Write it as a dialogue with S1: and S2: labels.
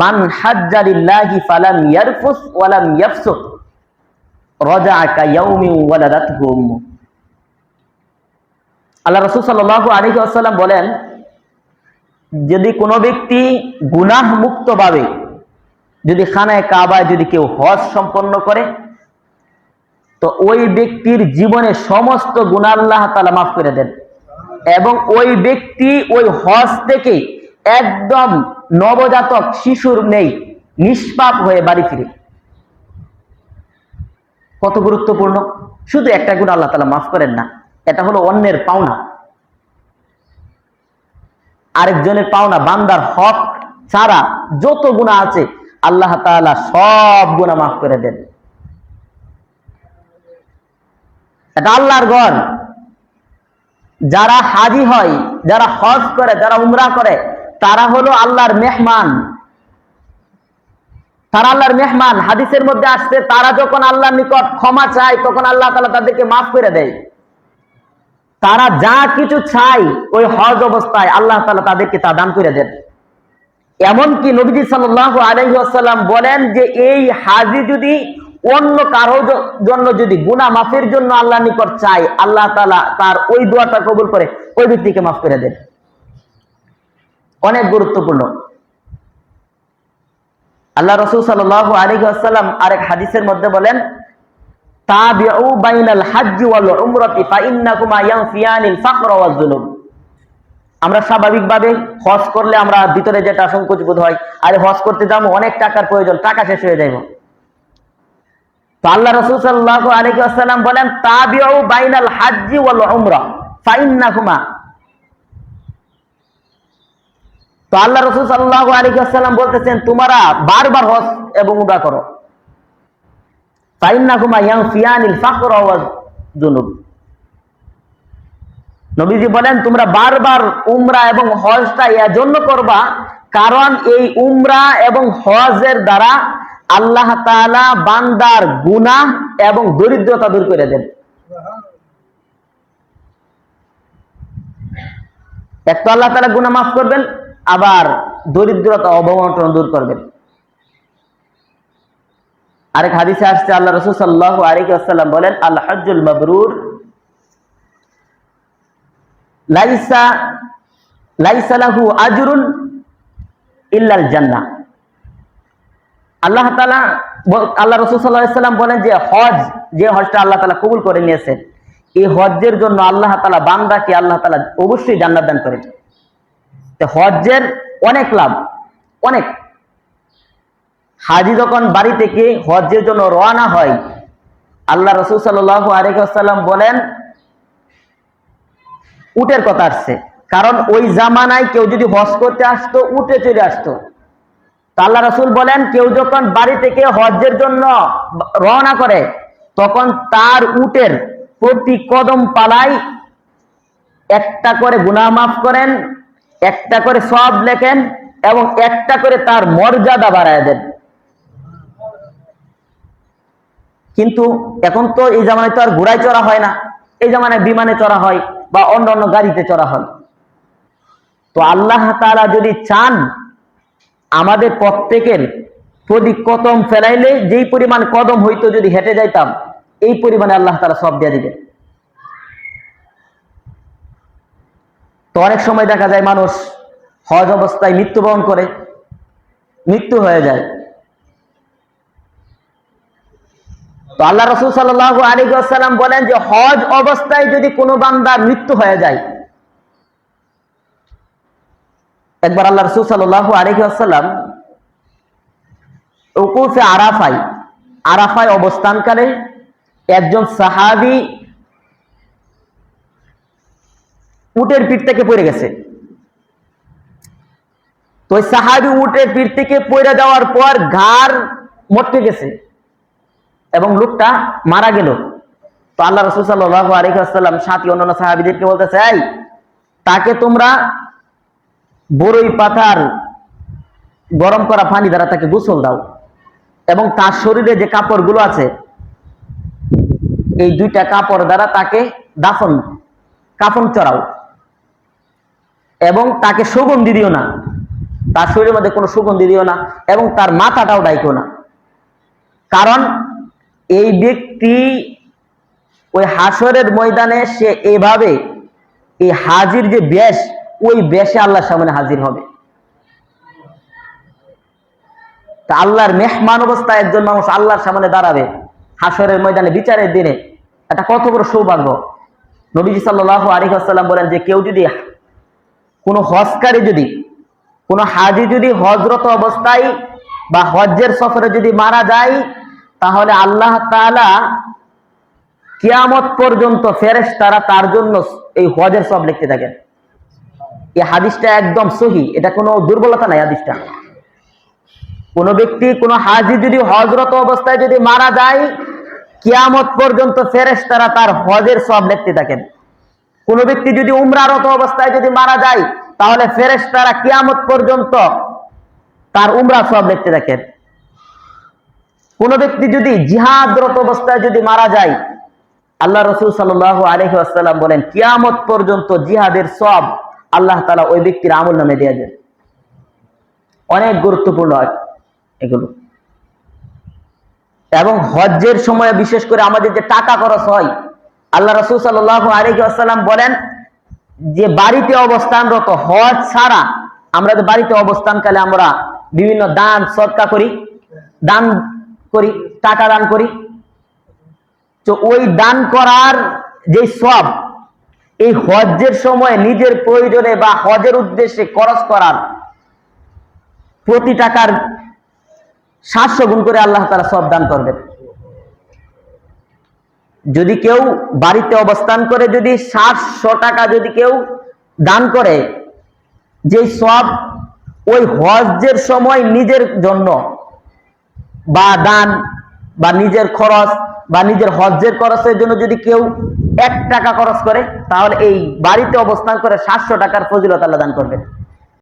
S1: মান হাজ্জালিল্লাহি ফালাম ইয়ারফুস ওয়ালাম ইয়াফসুক। রাজাআ কায়াউমি ওয়ালাদাতহু আল্লাহ রাসূল সাল্লাল্লাহু আলাইহি ওয়াসাল্লাম বলেন, যদি কোনো ব্যক্তি গুনাহ মুক্তভাবে যদি খানায় কাবায় যদি কেউ হজ সম্পন্ন করে, তো ওই ব্যক্তির জীবনে সমস্ত গুণা আল্লাহ তালা মাফ করে দেন। এবং ওই ব্যক্তি ওই হজ থেকে একদম নবজাতক শিশুর নেই, নিষ্পাপ হয়ে বাড়ি ফিরে। কত গুরুত্বপূর্ণ। শুধু একটা গুণ আল্লাহ তালা মাফ করেন না, এটা হলো অন্যের পাওনা। আরেকজনের পাওনা বান্দার হক ছাড়া যত গুণা আছে, আল্লাহ তাআলা সব গুণা মাফ করে দেন। এটা আল্লাহর গণ যারা হাজি হয়, যারা হজ করে, যারা উমরা করে তারা হলো আল্লাহর মেহমান। তারা আল্লাহর মেহমান। হাদিসের মধ্যে আসছে, তারা যখন আল্লাহর নিকট ক্ষমা চায়, তখন আল্লাহ তাআলা তাদেরকে মাফ করে দেয়। তারা যা কিছু চাই ওই হজ অবস্থায় আল্লাহ তাআলা তাদেরকে তা দান করে দেন। এমনকি নবীজি সাল্লাল্লাহু আলাইহি বলেন যে, এই হাজি যদি অন্য কারও জন্য যদি গুনাহ মাফের জন্য আল্লাহ নিকট চায়, আল্লাহ তালা তার ওই দোয়াটা কবুল করে, ওই ব্যক্তিকে মাফ করে দেন। অনেক গুরুত্বপূর্ণ। আল্লাহ রসুল সাল্লাল্লাহু আলাইহি ওয়াসাল্লাম আরেক হাদিসের মধ্যে বলেন আমরা স্বাভাবিকভাবে হজ করলে আমরা ভিতরে যেটা সংকোচ বোধ হয়, আরে হজ করতে যাব, অনেক টাকার প্রয়োজন, টাকা শেষ হয়ে যাইব। তো আল্লাহ রসুল সাল্লাল্লাহু আলাইহি ওয়াসাল্লাম বলেন, তাবিউ বাইনাল হাজ্জি ওয়াল উমরা ফাইন্নাকুমা তো আল্লাহ রসুল সাল্লাল্লাহু আলাইহি ওয়াসাল্লাম বলতেছেন, তোমরা বারবার হজ এবং উমরা করো। নবীজি বলেন, তোমরা বারবার উমরা এবং হজটা এজন্য করবা কারণ এই উমরা এবং হজের দ্বারা আল্লাহ তাআলা বান্দার গুনা এবং দরিদ্রতা দূর করে দেন। এক তো আল্লাহ তাআলা গুনা মাফ করবেন আবার দরিদ্রতা অবমন্ত্রণ দূর করবেন। আরেক হাদিসে আসছে আল্লাহ রসুল সাল্লাহ আলাইহি ওয়াসাল্লাম বলেন, আল হজ্জুল মাবরুর লাইসা আজরুন ইল্লাল আল্লাহ বল- আল্লাহ রাসূল আলাইহি সাল্লাম বলেন যে, হজ, যে হজটা আল্লাহ তাআলা কবুল করে নিয়েছেন, এই হজ্জের জন্য আল্লাহ তাআলা বান্দাকে আল্লাহ তাআলা অবশ্যই জান্নাত দান করেন। হজ্জের অনেক লাভ, অনেক। হাজি যখন বাড়ি থেকে হজ্জের জন্য রওনা হয়, আল্লাহ রসুল সাল্লাল্লাহু আলাইহি ওয়াসাল্লাম বলেন, উটের কথা আসছে। কারণ ওই জামানায় কেউ যদি হজ করতে আসতো, উটে চলে আসতো। আল্লাহ রসুল বলেন, কেউ যখন বাড়ি থেকে হজ্জের জন্য রওনা করে, তখন তার উটের প্রতি কদম পালায় একটা করে গুনাহ মাফ করেন একটা করে সব লেখেন এবং একটা করে তার মর্যাদা বাড়ায় দেন। কিন্তু এখন তো এই জামানায় তো আর ঘোড়ায় চড়া হয় না। এই জামানায় বিমানে চড়া হয় বা অন্য অন্য গাড়িতে চড়া হয়। তো আল্লাহ তারা যদি চান, আমাদের প্রত্যেকের প্রতি কদম ফেলাইলে যেই পরিমাণ কদম হইতো যদি হেঁটে যাইতাম, এই পরিমাণে আল্লাহ তারা সব দিয়ে দিবেন। তো অনেক সময় দেখা যায় মানুষ হজ অবস্থায় মৃত্যুবরণ করে, মৃত্যু হয়ে যায়। তো আল্লাহ রসুল সাল্লাহ আলী সাল্লাম বলেন যে, হজ অবস্থায় যদি কোনো বান্দার মৃত্যু হয়ে যায়, একবার আল্লাহ রসুল সাল্লাহ আলী সাল্লাম উকুফে আরাফাই আরাফায় অবস্থানকালে একজন সাহাবি উটের পিঠ থেকে পড়ে গেছে। তো সাহাবি উটের পিঠ থেকে পড়ে যাওয়ার পর ঘাড় মটকে গেছে এবং লোকটা মারা গেল। তো আল্লাহ রসুল সাল্লাহ আলহিহাস্লাম সাথী অন্যান্য সাহাবিদেরকে বলতেছে, এই, তাকে তোমরা বড়ই পাতার গরম করা পানি দ্বারা তাকে গোসল দাও এবং তার শরীরে যে কাপড়গুলো আছে, এই দুইটা কাপড় দ্বারা তাকে দাফন, কাফন চড়াও। এবং তাকে সুগন্ধি দিও না। তার শরীরের মধ্যে কোনো সুগন্ধি দিও না এবং তার মাথাটাও ডাইকো না। কারণ এই ব্যক্তি ওই হাসরের ময়দানে সে এভাবে এই হাজির যে ব্যাস ওই বেশে আল্লাহর সামনে হাজির হবে। তা আল্লাহর মেহমান অবস্থায় একজন মানুষ আল্লাহর সামনে দাঁড়াবে হাসরের ময়দানে বিচারের দিনে। এটা কত বড় সৌভাগ্য। নবীজি সাল্লাহ আলিহাসাল্লাম বলেন যে কেউ যদি কোনো হজকারী যদি, কোনো হাজি যদি হজরত অবস্থায় বা হজ্জের সফরে যদি মারা যায়, তাহলে আল্লাহ তাআলা কিয়ামত পর্যন্ত ফেরেশ তারা তার জন্য এই হজের সব লিখতে থাকেন। এই হাদিসটা একদম সহি, এটা কোনো দুর্বলতা নাই হাদিসটা। কোন ব্যক্তি, কোন হাজি যদি হজরত অবস্থায় যদি মারা যায়, কিয়ামত পর্যন্ত ফেরেশ তারা তার হজের সব লিখতে থাকেন। কোন ব্যক্তি যদি উমরারত অবস্থায় যদি মারা যায়, তাহলে ফেরেশ তারা কিয়ামত পর্যন্ত তার উমরা সব দেখতে থাকেন কোন ব্যক্তি যদি জিহাদরত অবস্থায় যদি মারা যায়, আল্লাহ রসুল সাল্লাহ আলহি আসাল্লাম বলেন, কিয়ামত পর্যন্ত জিহাদের সব আল্লাহ তালা ওই ব্যক্তির আমল নামে দিয়ে দেন। অনেক গুরুত্বপূর্ণ এগুলো। এবং হজ্জের সময় বিশেষ করে আমাদের যে টাকা খরচ হয় আল্লাহ রসুল সাল্লাহ আলহি আসাল্লাম বলেন যে বাড়িতে অবস্থানরত হজ ছাড়া আমরা যে বাড়িতে অবস্থানকালে আমরা বিভিন্ন দান, সৎকা করি, দান করি, টাকা দান করি। তো ওই দান করার যে সব এই হজ্জের সময় নিজের প্রয়োজনে বা হজের উদ্দেশ্যে খরচ করার প্রতি টাকার সাতশো গুণ করে আল্লাহ তারা সব দান করবেন। যদি কেউ বাড়িতে অবস্থান করে, যদি সাতশো টাকা যদি কেউ দান করে, যে সব ওই হজ্জের সময় নিজের জন্য বা দান বা নিজের খরচ বা নিজের হজ্জের খরচের জন্য যদি কেউ এক টাকা খরচ করে, তাহলে এই বাড়িতে অবস্থান করে সাতশো টাকার ফজিলত আল্লাহ দান করবেন।